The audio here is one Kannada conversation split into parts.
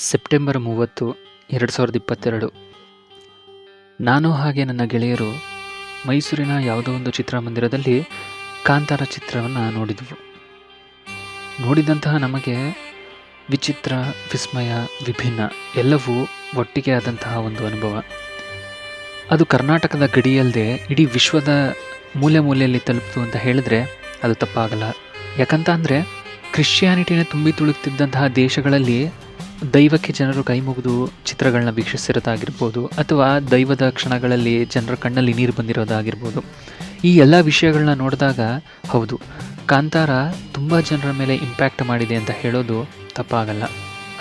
ಸೆಪ್ಟೆಂಬರ್ ಮೂವತ್ತು, ಎರಡು ಸಾವಿರದ ಇಪ್ಪತ್ತೆರಡು. ನಾನು ಹಾಗೆ ನನ್ನ ಗೆಳೆಯರು ಮೈಸೂರಿನ ಯಾವುದೋ ಒಂದು ಚಿತ್ರಮಂದಿರದಲ್ಲಿ ಕಾಂತಾರ ಚಿತ್ರವನ್ನು ನೋಡಿದೆವು. ನೋಡಿದಂತಹ ನಮಗೆ ವಿಚಿತ್ರ, ವಿಸ್ಮಯ, ವಿಭಿನ್ನ ಎಲ್ಲವೂ ಒಟ್ಟಿಗೆ ಆದಂತಹ ಒಂದು ಅನುಭವ. ಅದು ಕರ್ನಾಟಕದ ಗಡಿಯಲ್ಲದೆ ಇಡೀ ವಿಶ್ವದ ಮೂಲೆ ಮೂಲೆಯಲ್ಲಿ ತಲುಪಿತು ಅಂತ ಹೇಳಿದ್ರೆ ಅದು ತಪ್ಪಾಗಲ್ಲ. ಯಾಕಂತ ಅಂದರೆ ಕ್ರಿಶ್ಚಿಯಾನಿಟಿನ ತುಂಬಿ ತುಳುಕ್ತಿದ್ದಂತಹ ದೇಶಗಳಲ್ಲಿ ದೈವಕ್ಕೆ ಜನರು ಕೈ ಮುಗಿದು ಚಿತ್ರಗಳನ್ನ ವೀಕ್ಷಿಸಿರೋದಾಗಿರ್ಬೋದು ಅಥವಾ ದೈವದ ಕ್ಷಣಗಳಲ್ಲಿ ಜನರ ಕಣ್ಣಲ್ಲಿ ನೀರು ಬಂದಿರೋದಾಗಿರ್ಬೋದು. ಈ ಎಲ್ಲ ವಿಷಯಗಳನ್ನ ನೋಡಿದಾಗ ಹೌದು, ಕಾಂತಾರ ತುಂಬ ಜನರ ಮೇಲೆ ಇಂಪ್ಯಾಕ್ಟ್ ಮಾಡಿದೆ ಅಂತ ಹೇಳೋದು ತಪ್ಪಾಗಲ್ಲ.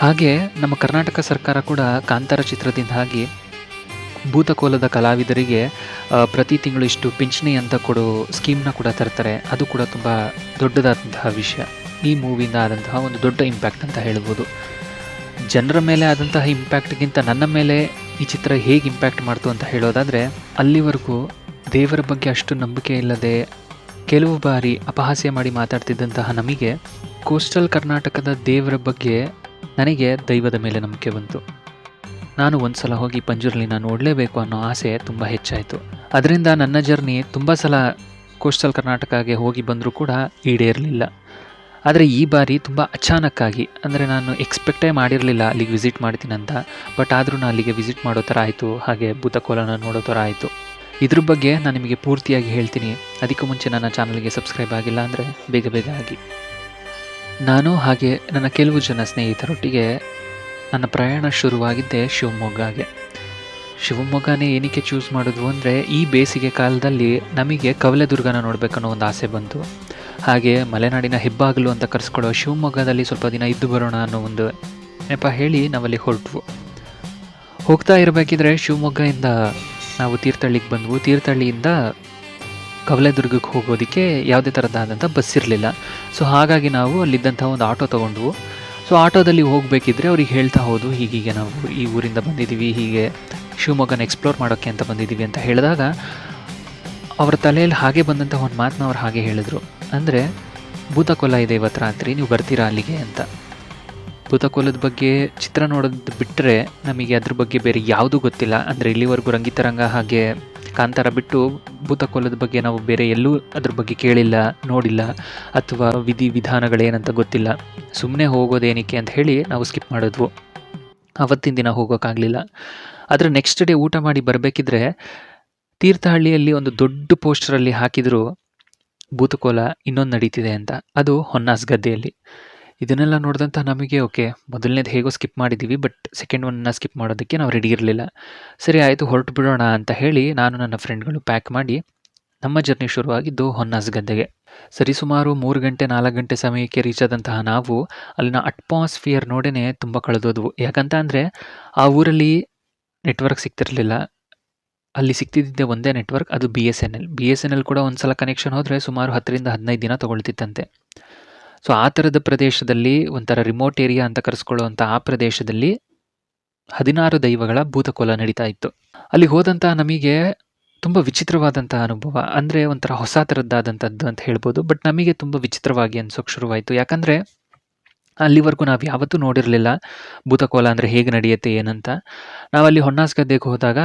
ಹಾಗೆ ನಮ್ಮ ಕರ್ನಾಟಕ ಸರ್ಕಾರ ಕೂಡ ಕಾಂತಾರ ಚಿತ್ರದಿಂದಾಗಿ ಭೂತಕೋಲದ ಕಲಾವಿದರಿಗೆ ಪ್ರತಿ ತಿಂಗಳು ಇಷ್ಟು ಪಿಂಚಣಿ ಅಂತ ಕೊಡೋ ಸ್ಕೀಮ್ನ ಕೂಡ ತರ್ತಾರೆ. ಅದು ಕೂಡ ತುಂಬ ದೊಡ್ಡದಾದಂತಹ ವಿಷಯ. ಈ ಮೂವಿಯಿಂದ ಆದಂತಹ ಒಂದು ದೊಡ್ಡ ಇಂಪ್ಯಾಕ್ಟ್ ಅಂತ ಹೇಳ್ಬೋದು. ಜನರ ಮೇಲೆ ಆದಂತಹ ಇಂಪ್ಯಾಕ್ಟ್ಗಿಂತ ನನ್ನ ಮೇಲೆ ಈ ಚಿತ್ರ ಹೇಗೆ ಇಂಪ್ಯಾಕ್ಟ್ ಮಾಡ್ತು ಅಂತ ಹೇಳೋದಾದರೆ, ಅಲ್ಲಿವರೆಗೂ ದೇವರ ಬಗ್ಗೆ ಅಷ್ಟು ನಂಬಿಕೆ ಇಲ್ಲದೆ ಕೆಲವು ಬಾರಿ ಅಪಹಾಸ್ಯ ಮಾಡಿ ಮಾತಾಡ್ತಿದ್ದಂತಹ ನಮಗೆ ಕೋಸ್ಟಲ್ ಕರ್ನಾಟಕದ ದೇವರ ಬಗ್ಗೆ ನನಗೆ ದೈವದ ಮೇಲೆ ನಂಬಿಕೆ ಬಂತು. ನಾನು ಒಂದು ಸಲ ಹೋಗಿ ಪಂಜುರ್ಲಿನ ನೋಡಲೇಬೇಕು ಅನ್ನೋ ಆಸೆ ತುಂಬ ಹೆಚ್ಚಾಯಿತು. ಅದರಿಂದ ನನ್ನ ಜರ್ನಿ ತುಂಬ ಸಲ ಕೋಸ್ಟಲ್ ಕರ್ನಾಟಕಗೆ ಹೋಗಿ ಬಂದರೂ ಕೂಡ ಈಡೇರಲಿಲ್ಲ. ಆದರೆ ಈ ಬಾರಿ ತುಂಬ ಅಚಾನಕ್ಕಾಗಿ, ಅಂದರೆ ನಾನು ಎಕ್ಸ್ಪೆಕ್ಟೇ ಮಾಡಿರಲಿಲ್ಲ ಅಲ್ಲಿಗೆ ವಿಸಿಟ್ ಮಾಡ್ತೀನಿ ಅಂತ ಬಟ್ ಆದರೂ ನಾನು ಅಲ್ಲಿಗೆ ವಿಸಿಟ್ ಮಾಡೋ ಥರ ಆಯಿತು, ಹಾಗೆ ಭೂತಕೋಲನ ನೋಡೋ ಥರ ಆಯಿತು. ಇದ್ರ ಬಗ್ಗೆ ನಾನು ನಿಮಗೆ ಪೂರ್ತಿಯಾಗಿ ಹೇಳ್ತೀನಿ. ಅದಕ್ಕೂ ಮುಂಚೆ ನನ್ನ ಚಾನಲ್ಗೆ ಸಬ್ಸ್ಕ್ರೈಬ್ ಆಗಿಲ್ಲ ಅಂದರೆ ಬೇಗ ಬೇಗ ಆಗಿ. ನಾನು ಹಾಗೆ ನನ್ನ ಕೆಲವು ಜನ ಸ್ನೇಹಿತರೊಟ್ಟಿಗೆ ನನ್ನ ಪ್ರಯಾಣ ಶುರುವಾಗಿದ್ದೆ ಶಿವಮೊಗ್ಗಗೆ. ಶಿವಮೊಗ್ಗನೇ ಏನಕ್ಕೆ ಚೂಸ್ ಮಾಡಿದ್ವು ಅಂದರೆ ಈ ಬೇಸಿಗೆ ಕಾಲದಲ್ಲಿ ನಮಗೆ ಕವಲೆದುರ್ಗನ ನೋಡಬೇಕನ್ನೋ ಒಂದು ಆಸೆ ಬಂತು. ಹಾಗೆ ಮಲೆನಾಡಿನ ಹೆಬ್ಬಾಗಲು ಅಂತ ಕರೆಸ್ಕೊಳ್ಳೋ ಶಿವಮೊಗ್ಗದಲ್ಲಿ ಸ್ವಲ್ಪ ದಿನ ಇದ್ದು ಬರೋಣ ಅನ್ನೋ ಒಂದು ನೆಪ ಹೇಳಿ ನಾವಲ್ಲಿ ಹೊರಟ್ವು. ಹೋಗ್ತಾ ಇರಬೇಕಿದ್ರೆ ಶಿವಮೊಗ್ಗದಿಂದ ನಾವು ತೀರ್ಥಹಳ್ಳಿಗೆ ಬಂದವು. ತೀರ್ಥಹಳ್ಳಿಯಿಂದ ಕವಲೆದುರ್ಗಕ್ಕೆ ಹೋಗೋದಕ್ಕೆ ಯಾವುದೇ ಥರದಾದಂಥ ಬಸ್ ಇರಲಿಲ್ಲ. ಸೊ ಹಾಗಾಗಿ ನಾವು ಅಲ್ಲಿದ್ದಂಥ ಒಂದು ಆಟೋ ತೊಗೊಂಡ್ವು. ಸೊ ಆಟೋದಲ್ಲಿ ಹೋಗಬೇಕಿದ್ರೆ ಅವ್ರಿಗೆ ಹೇಳ್ತಾ ಹೋದು ಹೀಗೀಗೆ ನಾವು ಈ ಊರಿಂದ ಬಂದಿದ್ದೀವಿ, ಹೀಗೆ ಶಿವಮೊಗ್ಗನ ಎಕ್ಸ್ಪ್ಲೋರ್ ಮಾಡೋಕ್ಕೆ ಅಂತ ಬಂದಿದ್ದೀವಿ ಅಂತ ಹೇಳಿದಾಗ, ಅವರ ತಲೆಯಲ್ಲಿ ಹಾಗೆ ಬಂದಂಥ ಒಂದು ಮಾತನ್ನ ಅವ್ರು ಹಾಗೆ ಹೇಳಿದರು. ಅಂದರೆ ಭೂತಕೊಲ ಇದೆ ಇವತ್ತು ರಾತ್ರಿ, ನೀವು ಬರ್ತೀರಾ ಅಲ್ಲಿಗೆ ಅಂತ. ಭೂತಕೋಲದ ಬಗ್ಗೆ ಚಿತ್ರ ನೋಡೋದು ಬಿಟ್ಟರೆ ನಮಗೆ ಅದ್ರ ಬಗ್ಗೆ ಬೇರೆ ಯಾವುದೂ ಗೊತ್ತಿಲ್ಲ. ಅಂದರೆ ಇಲ್ಲಿವರೆಗೂ ರಂಗಿತರಂಗ ಹಾಗೆ ಕಾಂತಾರ ಬಿಟ್ಟು ಭೂತಕೋಲದ ಬಗ್ಗೆ ನಾವು ಬೇರೆ ಎಲ್ಲೂ ಅದ್ರ ಬಗ್ಗೆ ಕೇಳಿಲ್ಲ, ನೋಡಿಲ್ಲ, ಅಥವಾ ವಿಧಿ ವಿಧಾನಗಳೇನಂತ ಗೊತ್ತಿಲ್ಲ. ಸುಮ್ಮನೆ ಹೋಗೋದೇನಕ್ಕೆ ಅಂತ ಹೇಳಿ ನಾವು ಸ್ಕಿಪ್ ಮಾಡಿದ್ವು. ಅವತ್ತಿನ ದಿನ ಹೋಗೋಕ್ಕಾಗಲಿಲ್ಲ ಆದರೆ ನೆಕ್ಸ್ಟ್ ಡೇ ಊಟ ಮಾಡಿ ಬರಬೇಕಿದ್ರೆ ತೀರ್ಥಹಳ್ಳಿಯಲ್ಲಿ ಒಂದು ದೊಡ್ಡ ಪೋಸ್ಟರಲ್ಲಿ ಹಾಕಿದ್ರು ಭೂತಕೋಲ ಇನ್ನೊಂದು ನಡೀತಿದೆ ಅಂತ. ಅದು ಹೊನ್ನಾಸ್ ಗದ್ದೆಯಲ್ಲಿ. ಇದನ್ನೆಲ್ಲ ನೋಡಿದಂಥ ನಮಗೆ, ಓಕೆ, ಮೊದಲನೇದು ಹೇಗೋ ಸ್ಕಿಪ್ ಮಾಡಿದ್ದೀವಿ ಬಟ್ ಸೆಕೆಂಡ್ ಒನ್ನ ಸ್ಕಿಪ್ ಮಾಡೋದಕ್ಕೆ ನಾವು ರೆಡಿ ಇರಲಿಲ್ಲ. ಸರಿ, ಆಯಿತು, ಹೊರಟು ಬಿಡೋಣ ಅಂತ ಹೇಳಿ ನಾನು ನನ್ನ ಫ್ರೆಂಡ್ಗಳು ಪ್ಯಾಕ್ ಮಾಡಿ ನಮ್ಮ ಜರ್ನಿ ಶುರುವಾಗಿದ್ದು ಹೊನ್ನಾಸ್ ಗದ್ದೆಗೆ. ಸರಿಸುಮಾರು ಮೂರು ಗಂಟೆ, ನಾಲ್ಕು ಗಂಟೆ ಸಮಯಕ್ಕೆ ರೀಚ್ ಆದಂತಹ ನಾವು ಅಲ್ಲಿನ ಅಟ್ಮಾಸ್ಫಿಯರ್ ನೋಡೇ ತುಂಬ ಕಳೆದೋದ್ವು. ಯಾಕಂತ ಅಂದರೆ ಆ ಊರಲ್ಲಿ ನೆಟ್ವರ್ಕ್ ಸಿಗ್ತಿರಲಿಲ್ಲ. ಅಲ್ಲಿ ಸಿಗ್ತಿದ್ದೆ ಒಂದೇ ನೆಟ್ವರ್ಕ್, ಅದು B S N L B S N L ಕೂಡ ಒಂದು ಸಲ ಕನೆಕ್ಷನ್ ಹೋದರೆ ಸುಮಾರು ಹತ್ತರಿಂದ ಹದಿನೈದು ದಿನ ತೊಗೊಳ್ತಿತ್ತಂತೆ. ಸೊ ಆ ಥರದ ಪ್ರದೇಶದಲ್ಲಿ ಒಂಥರ ರಿಮೋಟ್ ಏರಿಯಾ ಅಂತ ಕರೆಸ್ಕೊಳ್ಳುವಂಥ ಆ ಪ್ರದೇಶದಲ್ಲಿ ಹದಿನಾರು ದೈವಗಳ ಭೂತಕೋಲ ನಡೀತಾ ಇತ್ತು. ಅಲ್ಲಿ ಹೋದಂಥ ನಮಗೆ ತುಂಬ ವಿಚಿತ್ರವಾದಂಥ ಅನುಭವ. ಅಂದರೆ ಒಂಥರ ಹೊಸ ಥರದ್ದಾದಂಥದ್ದು ಅಂತ ಹೇಳ್ಬೋದು. ಬಟ್ ನಮಗೆ ತುಂಬ ವಿಚಿತ್ರವಾಗಿ ಅನ್ಸೋಕೆ ಶುರುವಾಯಿತು. ಯಾಕಂದರೆ ಅಲ್ಲಿವರೆಗೂ ನಾವು ಯಾವತ್ತೂ ನೋಡಿರಲಿಲ್ಲ ಭೂತಕೋಲ ಅಂದರೆ ಹೇಗೆ ನಡೆಯುತ್ತೆ ಏನಂತ. ನಾವಲ್ಲಿ ಹೊನ್ನಾಸ್ ಗದ್ದೆಗೆ ಹೋದಾಗ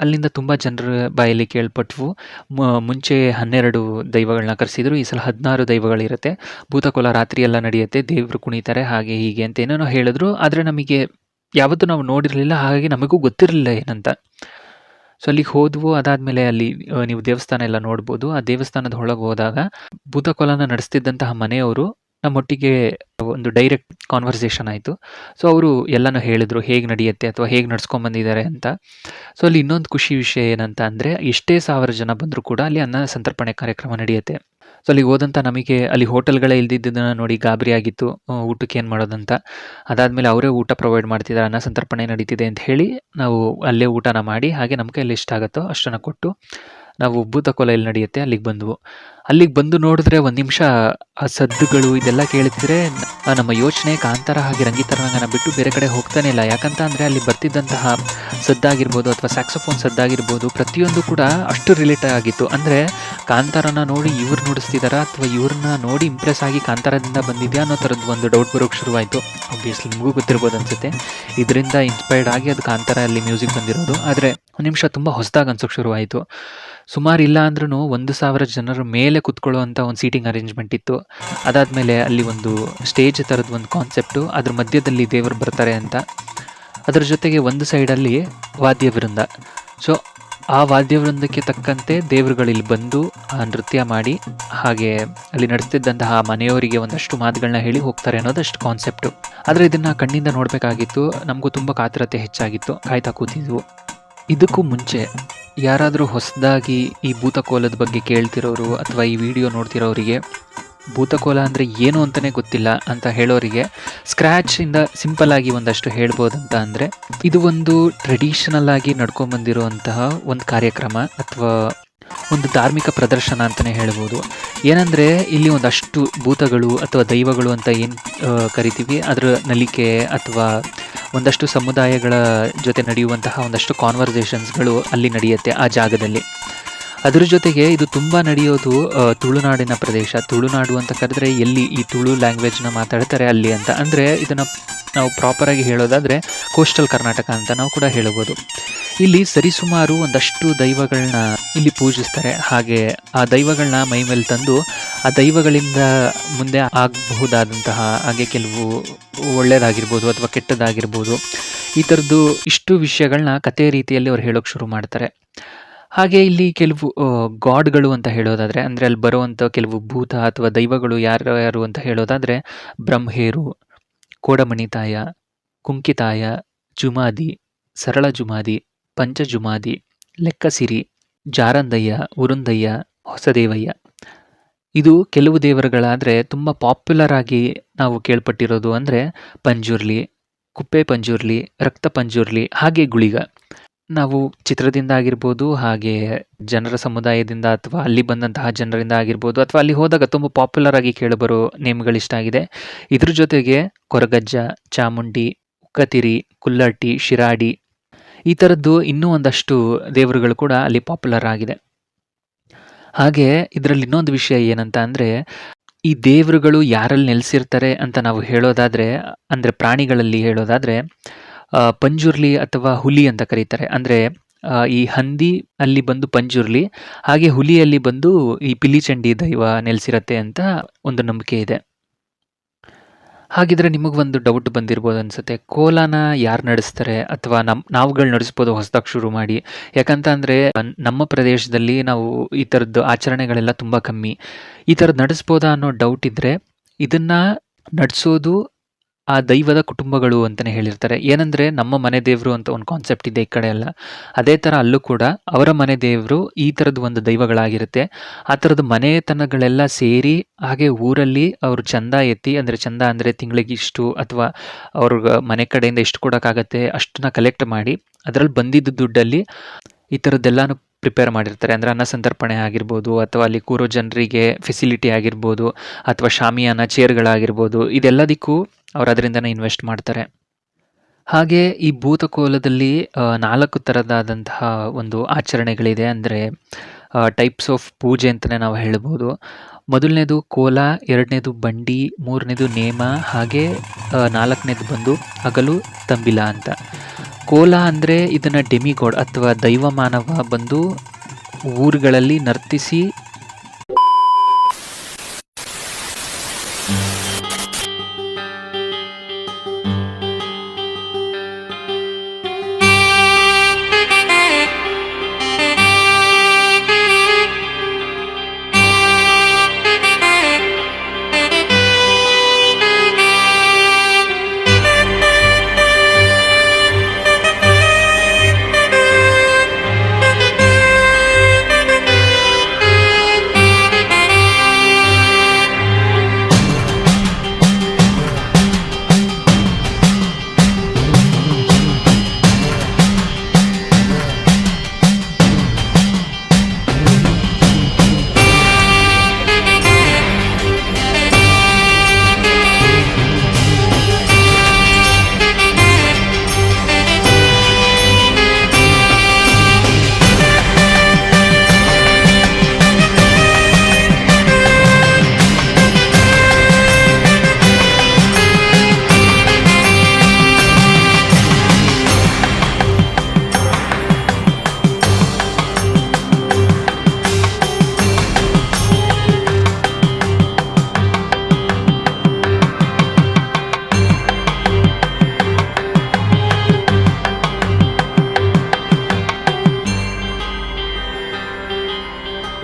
ಅಲ್ಲಿಂದ ತುಂಬ ಜನರ ಬಾಯಲ್ಲಿ ಕೇಳ್ಪಟ್ವು. ಮುಂಚೆ ಹನ್ನೆರಡು ದೈವಗಳನ್ನ ಕರೆಸಿದ್ರು, ಈ ಸಲ ಹದಿನಾರು ದೈವಗಳಿರುತ್ತೆ. ಭೂತಕೋಲ ರಾತ್ರಿ ಎಲ್ಲ ನಡೆಯುತ್ತೆ, ದೇವರು ಕುಣಿತಾರೆ, ಹಾಗೆ ಹೀಗೆ ಅಂತ ಏನೇನೋ ಹೇಳಿದ್ರು. ಆದರೆ ನಮಗೆ ಯಾವತ್ತೂ ನಾವು ನೋಡಿರಲಿಲ್ಲ, ಹಾಗಾಗಿ ನಮಗೂ ಗೊತ್ತಿರಲಿಲ್ಲ ಏನಂತ. ಸೊ ಅಲ್ಲಿಗೆ ಹೋದ್ವು. ಅದಾದಮೇಲೆ ಅಲ್ಲಿ ನೀವು ದೇವಸ್ಥಾನ ಎಲ್ಲ ನೋಡ್ಬೋದು. ಆ ದೇವಸ್ಥಾನದ ಒಳಗೆ ಹೋದಾಗ ಭೂತಕೋಲನ ನಡೆಸ್ತಿದ್ದಂತಹ ಮನೆಯವರು ನಮ್ಮೊಟ್ಟಿಗೆ ಒಂದು ಡೈರೆಕ್ಟ್ ಕಾನ್ವರ್ಸೇಷನ್ ಆಯಿತು. ಸೊ ಅವರು ಎಲ್ಲನೂ ಹೇಳಿದರು, ಹೇಗೆ ನಡೆಯುತ್ತೆ ಅಥವಾ ಹೇಗೆ ನಡ್ಸ್ಕೊಂಬಂದಿದ್ದಾರೆ ಅಂತ. ಸೊ ಅಲ್ಲಿ ಇನ್ನೊಂದು ಖುಷಿ ವಿಷಯ ಏನಂತ ಅಂದರೆ, ಎಷ್ಟೇ ಸಾವಿರ ಜನ ಬಂದರೂ ಕೂಡ ಅಲ್ಲಿ ಅನ್ನ ಸಂತರ್ಪಣೆ ಕಾರ್ಯಕ್ರಮ ನಡೆಯುತ್ತೆ. ಸೊ ಅಲ್ಲಿಗೆ ಹೋದಂಥ ನಮಗೆ, ಅಲ್ಲಿ ಹೋಟೆಲ್ಗಳೇ ಇಲ್ದಿದ್ದನ್ನು ನೋಡಿ ಗಾಬರಿ ಆಗಿತ್ತು ಊಟಕ್ಕೆ ಏನು ಮಾಡೋದಂತ. ಅದಾದಮೇಲೆ ಅವರೇ ಊಟ ಪ್ರೊವೈಡ್ ಮಾಡ್ತಿದ್ದಾರೆ, ಅನ್ನ ಸಂತರ್ಪಣೆ ನಡೀತಿದೆ ಅಂತ ಹೇಳಿ ನಾವು ಅಲ್ಲೇ ಊಟನ ಮಾಡಿ, ಹಾಗೆ ನಮ್ಮ ಕೈಯಲ್ಲಿ ಎಷ್ಟಾಗುತ್ತೋ ಅಷ್ಟನ್ನು ಕೊಟ್ಟು ನಾವು ಭೂತಕೊಲೆಯಲ್ಲಿ ನಡೆಯುತ್ತೆ, ಅಲ್ಲಿಗೆ ಬಂದವು. ಅಲ್ಲಿಗೆ ಬಂದು ನೋಡಿದ್ರೆ ಒಂದು ನಿಮಿಷ ಆ ಸದ್ದುಗಳು ಇದೆಲ್ಲ ಕೇಳಿದ್ರೆ ನಮ್ಮ ಯೋಚನೆ ಕಾಂತಾರ ಹಾಗೆ ರಂಗಿತರಂಗನ ಬಿಟ್ಟು ಬೇರೆ ಕಡೆ ಹೋಗ್ತಾನೆ ಇಲ್ಲ. ಯಾಕಂತ ಅಂದರೆ ಅಲ್ಲಿ ಬರ್ತಿದ್ದಂತಹ ಸದ್ದಾಗಿರ್ಬೋದು ಅಥವಾ ಸ್ಯಾಕ್ಸೋಫೋನ್ ಸದ್ದಾಗಿರ್ಬೋದು, ಪ್ರತಿಯೊಂದು ಕೂಡ ಅಷ್ಟು ರಿಲೇಟ್ ಆಗಿತ್ತು. ಅಂದರೆ ಕಾಂತಾರನ ನೋಡಿ ಇವ್ರು ನುಡಿಸ್ತಿದಾರ ಅಥವಾ ಇವ್ರನ್ನ ನೋಡಿ ಇಂಪ್ರೆಸ್ ಆಗಿ ಕಾಂತಾರದಿಂದ ಬಂದಿದ್ಯಾ ಅನ್ನೋ ಥರದ್ದು ಒಂದು ಡೌಟ್ ಬರೋಕ್ಕೆ ಶುರುವಾಯಿತು. ಆಬ್ವಿಯಸ್ಲಿ ನಿಮಗೂ ಗೊತ್ತಿರ್ಬೋದು ಅನಿಸುತ್ತೆ. ಇದರಿಂದ ಇನ್ಸ್ಪೈರ್ಡ್ ಆಗಿ ಅದು ಕಾಂತಾರ ಅಲ್ಲಿ ಮ್ಯೂಸಿಕ್ ಬಂದಿರೋದು. ಆದರೆ ಒಂದು ನಿಮಿಷ ತುಂಬ ಹೊಸದಾಗಿ ಅನ್ಸೋಕ್ಕೆ ಶುರುವಾಯಿತು. ಸುಮಾರು ಇಲ್ಲ ಅಂದ್ರೂ ಒಂದು ಸಾವಿರ ಜನರ ಮೇಲೆ ಕುತ್ಕೊಳ್ಳುವಂಥ ಒಂದು ಸೀಟಿಂಗ್ ಅರೇಂಜ್ಮೆಂಟ್ ಇತ್ತು. ಅದಾದಮೇಲೆ ಅಲ್ಲಿ ಒಂದು ಸ್ಟೇಜ್ ಥರದ ಒಂದು ಕಾನ್ಸೆಪ್ಟು ಅದ್ರ ಮಧ್ಯದಲ್ಲಿ ದೇವರು ಬರ್ತಾರೆ ಅಂತ. ಅದರ ಜೊತೆಗೆ ಒಂದು ಸೈಡಲ್ಲಿ ವಾದ್ಯವೃಂದ ಸೊ ಆ ವಾದ್ಯವೃಂದಕ್ಕೆ ತಕ್ಕಂತೆ ದೇವರುಗಳು ಇಲ್ಲಿ ಬಂದು ಆ ನೃತ್ಯ ಮಾಡಿ, ಹಾಗೆ ಅಲ್ಲಿ ನಡೆಸ್ತಿದ್ದಂತಹ ಮನೆಯವರಿಗೆ ಒಂದಷ್ಟು ಮಾತುಗಳನ್ನ ಹೇಳಿ ಹೋಗ್ತಾರೆ ಅನ್ನೋದಷ್ಟು ಕಾನ್ಸೆಪ್ಟು ಆದರೆ ಇದನ್ನು ಕಣ್ಣಿಂದ ನೋಡಬೇಕಾಗಿತ್ತು. ನಮಗೂ ತುಂಬ ಕಾತುರತೆ ಹೆಚ್ಚಾಗಿತ್ತು. ಕಾಯ್ತಾ ಕೂತಿದ್ವು. ಇದಕ್ಕೂ ಮುಂಚೆ ಯಾರಾದರೂ ಹೊಸದಾಗಿ ಈ ಭೂತಕೋಲದ ಬಗ್ಗೆ ಕೇಳ್ತಿರೋರು ಅಥವಾ ಈ ವಿಡಿಯೋ ನೋಡ್ತಿರೋರಿಗೆ, ಭೂತಕೋಲ ಅಂದರೆ ಏನು ಅಂತಲೇ ಗೊತ್ತಿಲ್ಲ ಅಂತ ಹೇಳೋರಿಗೆ ಸ್ಕ್ರ್ಯಾಚಿಂದ ಸಿಂಪಲ್ ಆಗಿ ಒಂದಷ್ಟು ಹೇಳ್ಬೋದಂತ ಅಂದರೆ ಇದು ಒಂದು ಟ್ರೆಡಿಷನಲ್ ಆಗಿ ನಡ್ಕೊಂಬಂದಿರುವಂತಹ ಒಂದು ಕಾರ್ಯಕ್ರಮ ಅಥವಾ ಒಂದು ಧಾರ್ಮಿಕ ಪ್ರದರ್ಶನ ಅಂತಲೇ ಹೇಳ್ಬೋದು. ಏನಂದರೆ ಇಲ್ಲಿ ಒಂದಷ್ಟು ಭೂತಗಳು ಅಥವಾ ದೈವಗಳು ಅಂತ ಏನು ಕರಿತೀವಿ, ಅದರ ನಲಿಕೆ ಅಥವಾ ಒಂದಷ್ಟು ಸಮುದಾಯಗಳ ಜೊತೆ ನಡೆಯುವಂತಹ ಒಂದಷ್ಟು ಕಾನ್ವರ್ಸೇಷನ್ಸ್ಗಳು ಅಲ್ಲಿ ನಡೆಯುತ್ತೆ ಆ ಜಾಗದಲ್ಲಿ. ಅದರ ಜೊತೆಗೆ ಇದು ತುಂಬ ನಡೆಯೋದು ತುಳುನಾಡಿನ ಪ್ರದೇಶ. ತುಳುನಾಡು ಅಂತ ಕರೆದ್ರೆ ಎಲ್ಲಿ ಈ ತುಳು ಲ್ಯಾಂಗ್ವೇಜ್ನ ಮಾತಾಡ್ತಾರೆ ಅಲ್ಲಿ ಅಂತ. ಅಂದರೆ ಇದನ್ನು ನಾವು ಪ್ರಾಪರಾಗಿ ಹೇಳೋದಾದರೆ ಕೋಸ್ಟಲ್ ಕರ್ನಾಟಕ ಅಂತ ನಾವು ಕೂಡ ಹೇಳಬಹುದು ಇಲ್ಲಿ ಸರಿಸುಮಾರು ಒಂದಷ್ಟು ದೈವಗಳನ್ನ ಇಲ್ಲಿ ಪೂಜಿಸ್ತಾರೆ. ಹಾಗೆ ಆ ದೈವಗಳನ್ನ ಮೈ ಮೇಲೆ ತಂದು ಆ ದೈವಗಳಿಂದ ಮುಂದೆ ಆಗಬಹುದಾದಂತಹ ಹಾಗೆ ಕೆಲವು ಒಳ್ಳೆಯದಾಗಿರ್ಬೋದು ಅಥವಾ ಕೆಟ್ಟದಾಗಿರ್ಬೋದು ಈ ಥರದ್ದು ಇಷ್ಟು ವಿಷಯಗಳನ್ನ ಕತೆ ರೀತಿಯಲ್ಲಿ ಅವ್ರು ಹೇಳೋಕೆ ಶುರು ಮಾಡ್ತಾರೆ. ಹಾಗೆ ಇಲ್ಲಿ ಕೆಲವು ಗಾಡ್ಗಳು ಅಂತ ಹೇಳೋದಾದರೆ, ಅಂದರೆ ಅಲ್ಲಿ ಬರುವಂಥ ಕೆಲವು ಭೂತ ಅಥವಾ ದೈವಗಳು ಯಾರು ಯಾರು ಅಂತ ಹೇಳೋದಾದರೆ, ಬ್ರಹ್ಮೇರು ಕೋಡಮಣಿತಾಯ ಕುಂಕಿತಾಯ ಜುಮಾದಿ, ಸರಳ ಜುಮಾದಿ ಪಂಚಜುಮಾದಿ ಲೆಕ್ಕಸಿರಿ, ಜಾರಂದಯ್ಯ ಉರುಂದಯ್ಯ ಹೊಸದೇವಯ್ಯ. ಇದು ಕೆಲವು ದೇವರುಗಳಾದರೆ ತುಂಬ ಪಾಪ್ಯುಲರ್ ಆಗಿ ನಾವು ಕೇಳ್ಪಟ್ಟಿರೋದು ಅಂದರೆ ಪಂಜುರ್ಲಿ, ಕುಪ್ಪೆ ಪಂಜುರ್ಲಿ, ರಕ್ತ ಪಂಜುರ್ಲಿ, ಹಾಗೆ ಗುಳಿಗ. ನಾವು ಚಿತ್ರದಿಂದ ಆಗಿರ್ಬೋದು, ಹಾಗೆ ಜನರ ಸಮುದಾಯದಿಂದ ಅಥವಾ ಅಲ್ಲಿ ಬಂದಂತಹ ಜನರಿಂದ ಆಗಿರ್ಬೋದು ಅಥವಾ ಅಲ್ಲಿ ಹೋದಾಗ ತುಂಬ ಪಾಪ್ಯುಲರ್ ಆಗಿ ನೇಮ್ಗಳು ನೇಮ್ಗಳಿಷ್ಟ ಆಗಿದೆ ಇದ್ರ ಜೊತೆಗೆ ಕೊರಗಜ್ಜ, ಚಾಮುಂಡಿ, ಉಕ್ಕತಿರಿ ಕುಲ್ಲಟ್ಟಿ ಶಿರಾಡಿ ಈ ಥರದ್ದು ಇನ್ನೂ ಒಂದಷ್ಟು ದೇವರುಗಳು ಕೂಡ ಅಲ್ಲಿ ಪಾಪ್ಯುಲರ್ ಆಗಿದೆ. ಹಾಗೆ ಇದರಲ್ಲಿ ಇನ್ನೊಂದು ವಿಷಯ ಏನಂತ ಅಂದರೆ, ಈ ದೇವರುಗಳು ಯಾರಲ್ಲಿ ನೆಲೆಸಿರ್ತಾರೆ ಅಂತ ನಾವು ಹೇಳೋದಾದರೆ, ಅಂದರೆ ಪ್ರಾಣಿಗಳಲ್ಲಿ ಹೇಳೋದಾದರೆ ಪಂಜುರ್ಲಿ ಅಥವಾ ಹುಲಿ ಅಂತ ಕರೀತಾರೆ. ಅಂದರೆ ಈ ಹಂದಿ ಅಲ್ಲಿ ಬಂದು ಪಂಜುರ್ಲಿ, ಹಾಗೆ ಹುಲಿಯಲ್ಲಿ ಬಂದು ಈ ಪಿಲಿಚಂಡಿ ದೈವ ನೆಲೆಸಿರತ್ತೆ ಅಂತ ಒಂದು ನಂಬಿಕೆ ಇದೆ. ಹಾಗಿದ್ರೆ ಒಂದು ಡೌಟ್ ಬಂದಿರ್ಬೋದು ಅನ್ಸುತ್ತೆ. ಕೋಲಾನ ಯಾರು ನಡೆಸ್ತಾರೆ ಅಥವಾ ನಮ್ಮ ನಾವುಗಳು ನಡೆಸ್ಬೋದು ಹೊಸದಾಗಿ ಶುರು ಮಾಡಿ. ಯಾಕಂತ ಅಂದರೆ ನಮ್ಮ ಪ್ರದೇಶದಲ್ಲಿ ನಾವು ಈ ಥರದ್ದು ಆಚರಣೆಗಳೆಲ್ಲ ತುಂಬ ಕಮ್ಮಿ. ಈ ಥರದ್ದು ನಡೆಸ್ಬೋದಾ ಅನ್ನೋ ಡೌಟ್ ಇದ್ದರೆ ಇದನ್ನು ನಡೆಸೋದು ಆ ದೈವದ ಕುಟುಂಬಗಳು ಅಂತಲೇ ಹೇಳಿರ್ತಾರೆ. ಏನಂದರೆ ನಮ್ಮ ಮನೆ ದೇವರು ಅಂತ ಒಂದು ಕಾನ್ಸೆಪ್ಟ್ ಇದೆ ಈ ಕಡೆ ಎಲ್ಲ. ಅದೇ ಥರ ಅಲ್ಲೂ ಕೂಡ ಅವರ ಮನೆ ದೇವರು ಈ ಥರದ್ದು ಒಂದು ದೈವಗಳಾಗಿರುತ್ತೆ. ಆ ಥರದ ಮನೆತನಗಳೆಲ್ಲ ಸೇರಿ ಹಾಗೆ ಊರಲ್ಲಿ ಅವರು ಚಂದ ಎತ್ತಿ ಅಂದರೆ ಚಂದ ಅಂದರೆ ತಿಂಗಳಿಗೆ ಇಷ್ಟು ಅಥವಾ ಅವ್ರ ಮನೆ ಕಡೆಯಿಂದ ಎಷ್ಟು ಕೊಡೋಕ್ಕಾಗತ್ತೆ ಅಷ್ಟನ್ನ ಕಲೆಕ್ಟ್ ಮಾಡಿ ಅದರಲ್ಲಿ ಬಂದಿದ್ದ ದುಡ್ಡಲ್ಲಿ ಈ ಥರದ್ದೆಲ್ಲಾನು ಪ್ರಿಪೇರ್ ಮಾಡಿರ್ತಾರೆ. ಅಂದರೆ ಅನ್ನ ಸಂತರ್ಪಣೆ ಆಗಿರ್ಬೋದು ಅಥವಾ ಅಲ್ಲಿ ಕೂರೋ ಜನರಿಗೆ ಫೆಸಿಲಿಟಿ ಆಗಿರ್ಬೋದು ಅಥವಾ ಶಾಮಿಯಾನ ಚೇರ್ಗಳಾಗಿರ್ಬೋದು ಇದೆಲ್ಲದಕ್ಕೂ ಅವ್ರು ಅದರಿಂದನೇ ಇನ್ವೆಸ್ಟ್ ಮಾಡ್ತಾರೆ. ಹಾಗೆ ಈ ಭೂತಕೋಲದಲ್ಲಿ ನಾಲ್ಕು ಥರದಾದಂತಹ ಒಂದು ಆಚರಣೆಗಳಿದೆ ಅಂದರೆ ಟೈಪ್ಸ್ ಆಫ್ ಪೂಜೆ ಅಂತಲೇ ನಾವು ಹೇಳ್ಬೋದು. ಮೊದಲನೇದು ಕೋಲ, ಎರಡನೇದು ಬಂಡಿ, ಮೂರನೇದು ನೇಮ, ಹಾಗೆ ನಾಲ್ಕನೇದು ಬಂದು ಹಗಲು, ತಂಬಿಲ ಅಂತ. ಕೋಲ ಅಂದರೆ ಇದನ್ನು ಡೆಮಿಗೋಡ್ ಅಥವಾ ದೈವ ಮಾನವ ಬಂದು ಊರುಗಳಲ್ಲಿ ನರ್ತಿಸಿ